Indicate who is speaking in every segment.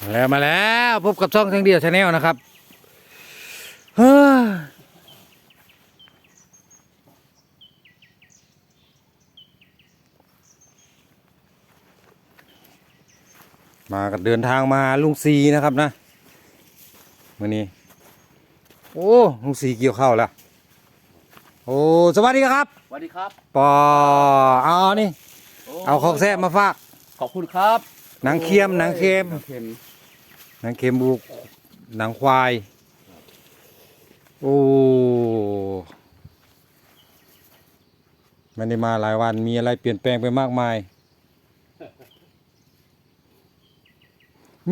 Speaker 1: มาแล้วมาแล้วพบกับช่องทั้งเดียวชาแนลนะครับเฮ้อมากับเดินทางมาลุงซีนะครับนะมื่อนี้ โอ้ลุงซีเกี่ยวข้าวแล้วโอ้สวัสดีครับ
Speaker 2: สวัสดีครับ
Speaker 1: ปอเอานี่ เอาของแซ่บมาฝาก
Speaker 2: ขอบคุณครับ
Speaker 1: หนังเค็มหนังเค็ม
Speaker 2: หนังเค็ม
Speaker 1: หนังเค็มบุกหนังควาย โอ้ไม่ได้มาหลายวันมีอะไรเปลี่ยนแปลงไปมากมาย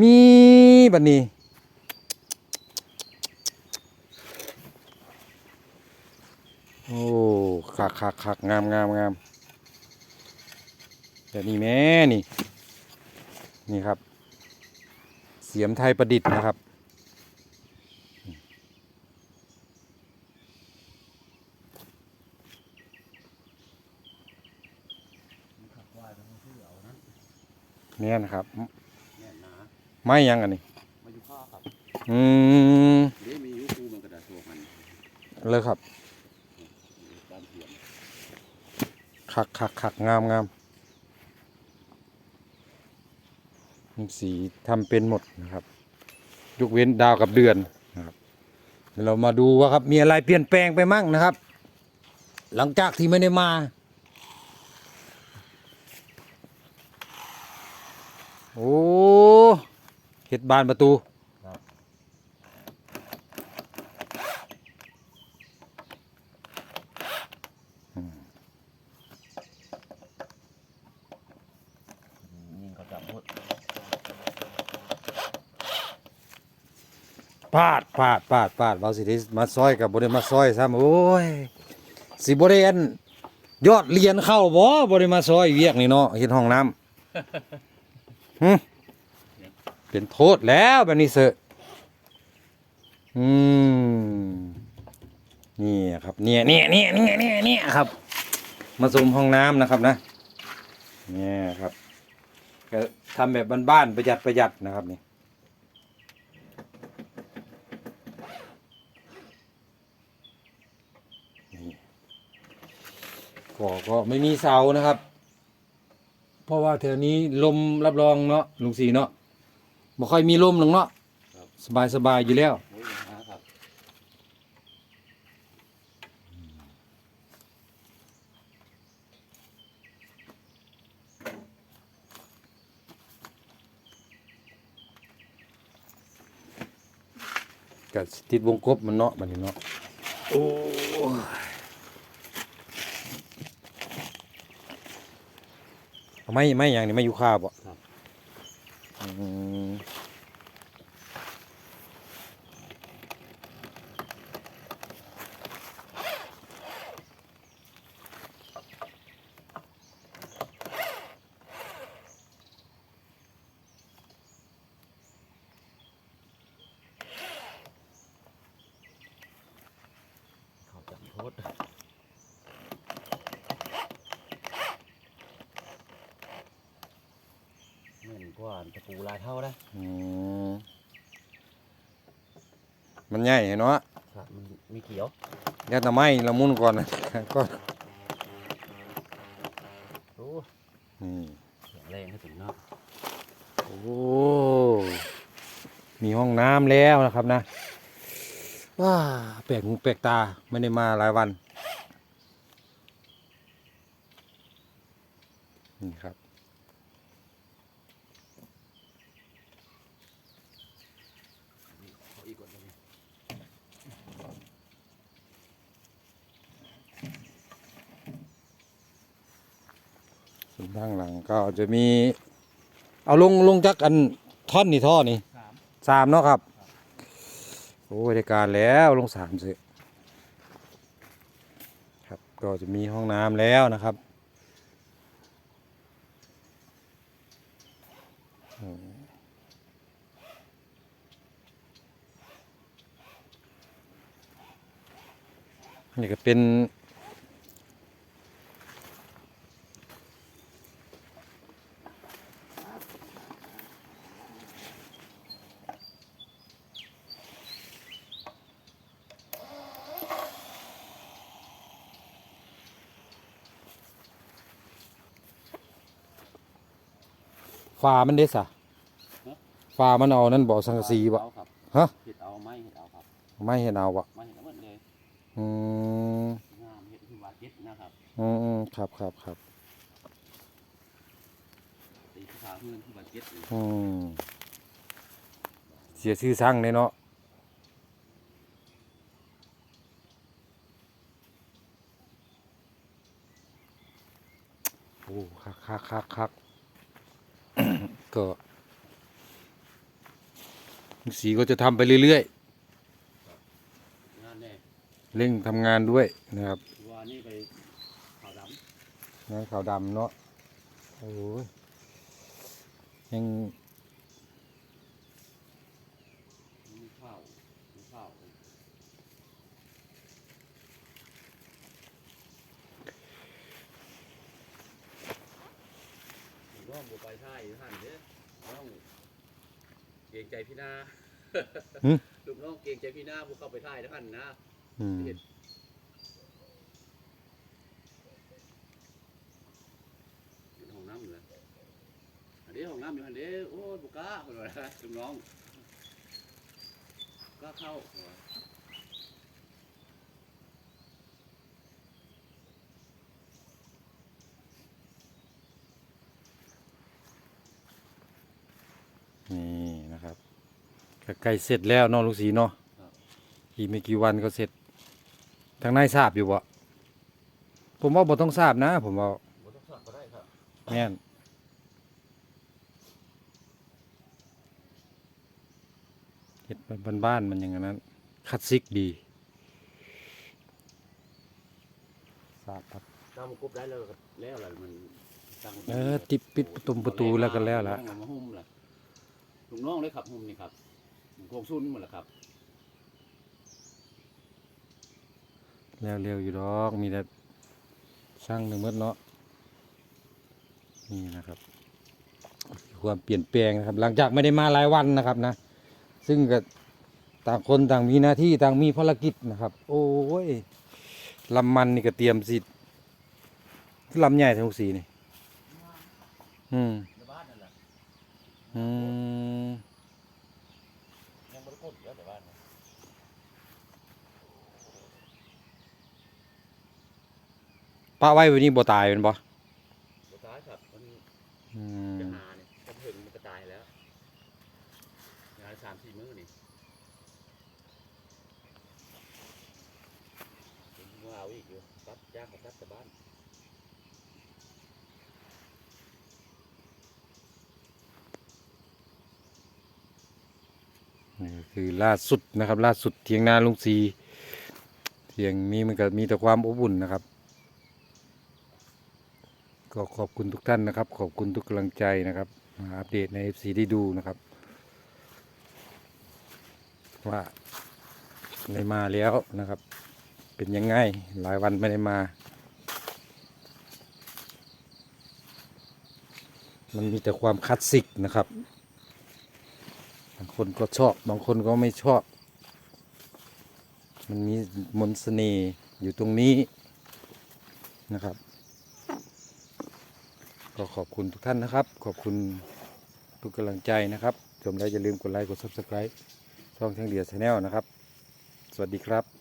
Speaker 1: มีบัดนี้ โอ้คักคักคักงามงามงามแต่นี่แม่นี่ นี่ครับ สียมไทยประดิษฐ์นะครับ เนี่ยนะครับ
Speaker 2: แน่นหนา
Speaker 1: ไม่ยังอันนี้
Speaker 2: มาอยู่ข้าวครับ
Speaker 1: อืม
Speaker 2: เดี๋ยวมีอยูคูมันกระดาษตัวมัน
Speaker 1: เลยครับ
Speaker 2: บ้านเทียม
Speaker 1: คักคักคักงามงาม สีทำเป็นหมดนะครับ ยกเว้นดาวกับเดือนนะครับเดี๋ยวเรามาดูว่าครับมีอะไรเปลี่ยนแปลงไปมั่งนะครับ หลังจากที่ไม่ได้มาโอ้เห็ดบานประตู
Speaker 2: ยิงเขาจับหมด
Speaker 1: พลาดพลาดพลาดพลาดเบาสิทิมาซอยกับบริมาซอยซ้ำโอ้ยสิบริเอนยอดเรียนเข้าบ่บริมาซอยเวียกนี่เนาะเห็นห้องน้ำหึเป็นโทษแล้วแบบนี้เสอะอืมนี่ครับเนี่ยเนี่ยเนี่ยเนี่ยเนี่ยเนี่ยครับ มาซูมห้องน้ำนะครับนะเนี่ยครับก็ทำแบบบ้านๆประหยัดประหยัดนะครับนี่ ก็ก็ไม่มีเสานะครับ เพราะว่าแถวนี้ลมรับรองเนาะลุงสีเนาะบ่ค่อยมีลมหรอกเนาะสบายสบายอยู่แล้ว
Speaker 2: โอ้ยหนาครับ
Speaker 1: กับติดวงกบมันเนาะมันนี่เนาะโอ้ยเอา ไม่ไม่อย่างนี้ไม่อยู่ข้าวบ่อืม
Speaker 2: เขาจับโทษเหมือน กว่าตะปูลายเท่าได้
Speaker 1: อืมมันใหญ่เนาะ
Speaker 2: ครับมันมีเขียว
Speaker 1: ยัดตะไม้ละมุนก่อนนะ ก็
Speaker 2: โอ้
Speaker 1: นี่
Speaker 2: แข็งแรงให้ถึงเนาะ
Speaker 1: โอ้ มีห้องน้ำแล้วนะครับนะ ว้าแปลกหูแปลกตาไม่ได้มาหลายวัน นี่ครับ
Speaker 2: เอาอีกก่อนเลย
Speaker 1: ส่วนข้างหลังก็จะมี เอาลงลงจักอันท่อนนี่ท่อนี่
Speaker 2: สาม
Speaker 1: สามเนาะครับโอ้ได้การแล้วลงสามสิครับก็จะมีห้องน้ำแล้วนะครับนี่ก็เป็น ฟ้ามันเด้สะฟ้ามันเอานั่นบ่สังกะสีบ่
Speaker 2: เอาครับ
Speaker 1: ฮะ
Speaker 2: เห็ดเอาไม้เห็ดเอาครับ
Speaker 1: ไม่เห็นเอาบ่
Speaker 2: ไม้เห็ดเอาหมดเลย
Speaker 1: อืม
Speaker 2: งามเห็ดคือบาดเจ็ดนะครับ
Speaker 1: อืมอืมครับครับครับ
Speaker 2: ตีภาษาเพื่อนคือบาดเจ็ดเลย
Speaker 1: อืมเสียชื่อสั่งเลยเนาะโอ้คักคักคักคัก ก็สีก็จะทำไปเรื่อย
Speaker 2: งานแน่
Speaker 1: ๆ เร่งทำงานด้วยนะครับ
Speaker 2: ว่านี่ไปขาวด
Speaker 1: งานขาวดำเนาะโอ้ยยังำ
Speaker 2: มีข้าวมีข้าวผมว่า บัวไปท่ายท่านเด้อน้องเกรงใจพี่นาลูกน้องเกรงใจพี่นาบุเข้าไปท่ายท่านนะ
Speaker 1: อืม
Speaker 2: อยู่ห้องน้ำเลยอันนี้ห้องน้ำอยู่อันนี้โอ้ยบุกล้าคนละนะลูกน้องกล้าเข้า
Speaker 1: นี่นะครับ ก็ใกล้เสร็จแล้วเนาะลุงศรีเนาะอีกไม่กี่วันก็เสร็จ ทางนายทราบอยู่บ่ผมว่าบ่ต้องทราบนะ ผมว่า
Speaker 2: บุต้องสอดก็ได้ครับ
Speaker 1: แม่นเฮ็ดบ้านๆมันอย่างนั้นคลาสสิกดีทราบครับ
Speaker 2: ตั้งกรุ๊บได้แล้วก็แล้วอะไรมันตั้ง
Speaker 1: เออติดปิดประตูประตูแล้วก็แล้วล่ะ
Speaker 2: มาหุ้มล่ะลูกน้องเลยครับหุ้มนี่ครับ โครงซุนหมดแล้วครับ
Speaker 1: แล้วเร็วอยู่ดอก มีแต่ช่างหนึ่งเมื่อเนาะ นี่นะครับ ความเปลี่ยนแปลงนะครับ หลังจากไม่ได้มาหลายวันนะครับนะ ซึ่งก็ต่างคนต่างมีหน้าที่ต่างมีภารกิจนะครับ โอ้ยลำมันนี่ก็เตรียมสิลำใหญ่ทั้งสีนี่ อืมอืม
Speaker 2: ยังบริโภคแล้วแต่บ้านนะ
Speaker 1: ป้าไว้วันนี้บ่ตายเป็นบ่
Speaker 2: สุดท้ายครับมัน
Speaker 1: อืม
Speaker 2: จะหาเนี่ยจะถึงมันก็ตายแล้วงานสามสี่มื้อนี่ถึงว่าเอาอีกอยู่ตัดจ้างกับตัดแต่บ้าน
Speaker 1: นี่ก็คือล่าสุดนะครับ ล่าสุดเทียงนาลุงสีเทียงนี้มันก็มีแต่ความอบอุ่นนะครับ ก็ขอบคุณทุกท่านนะครับ ขอบคุณทุกกำลังใจนะครับอัปเดตใน FC ได้ดูนะครับ ว่าได้มาแล้วนะครับ เป็นยังไงหลายวันไม่ได้มา มันมีแต่ความคลาสสิกนะครับบางคนก็ชอบบางคนก็ไม่ชอบ มันมีมนต์เสน่ห์อยู่ตรงนี้นะครับ ก็ขอบคุณทุกท่านนะครับ ขอบคุณทุกกำลังใจนะครับชมแล้วอย่าลืมกดไลค์กด subscribe ช่องเทียงเดียร์ชาแนลนะครับ สวัสดีครับ